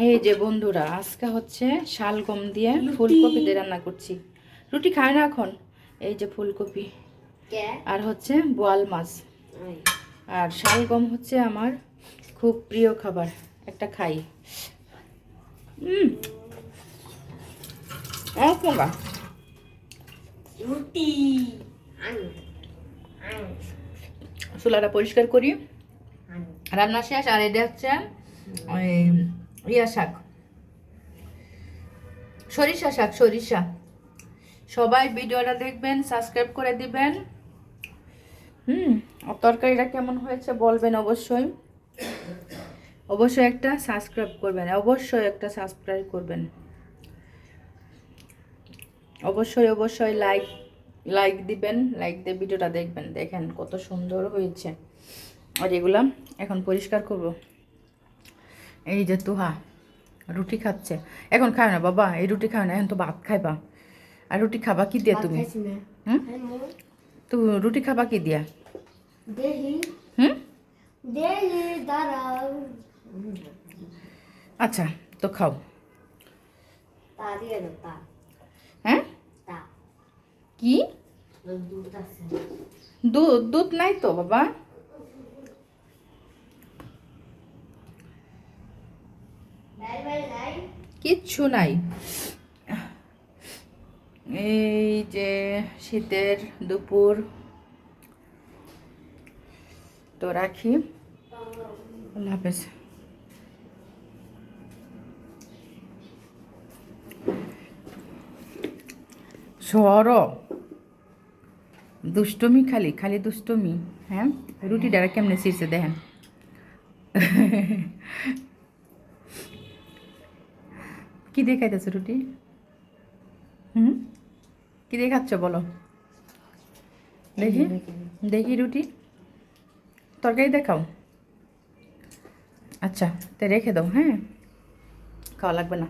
এই যে বন্ধুরা আজকে হচ্ছে শালগম দিয়ে ফুলকপি দিয়ে রান্না করছি। রুটি খায় না এখন? এই যে ফুলকপি। আর হচ্ছে বোয়াল মাছ। আর শালগম হচ্ছে আমার খুব প্রিয় খাবার একটা খাই। রুটি। চুলাটা পরিষ্কার করি। রান্না শেষ আর এটা হচ্ছে ওই ইয়া শাক। সরিষা শাক, সরিষা। সবাই ভিডিওটা দেখবেন সাবস্ক্রাইব করে দিবেন। হুম তরকারিটা কেমন হয়েছে বলবেন অবশ্যই। অবশ্যই একটা সাবস্ক্রাইব করবেন, অবশ্যই একটা সাবস্ক্রাইব করবেন। অবশ্যই অবশ্যই লাইক লাইক দিবেন লাইক দিয়ে ভিডিওটা দেখবেন। দেখেন কত সুন্দর হয়েছে। আর এগুলা এখন পরিষ্কার করব। এই যে তুহা রুটি খাচ্ছে। এখন খায় না বাবা এই রুটি খায় না এখন তো ভাত খাইবা। আর রুটি খাবা কি দিয়া তুমি? হুম? তো রুটি খাবা কি দিয়া? হুম? আচ্ছা তো খাও। হ্যাঁ? কি? দুধ দুধ নাই তো বাবা? কিচ্ছু নাই। এই যে শীতের দুপুর। তো রাখি। আল্লাহ হাফেজ। সর দুষ্টমি খালি খালি দুষ্টমি হ্যাঁ? রুটি ডারা কেমনে শীর্ষে দেখেন। কি দিয়ে খাইতেছে রুটি? হুম? কী দিয়ে খাচ্ছ বলো? দেখি। দেখি রুটি। তরকারি দেখাও। আচ্ছা তা রেখে দাও হ্যাঁ? খাওয়া লাগবে না।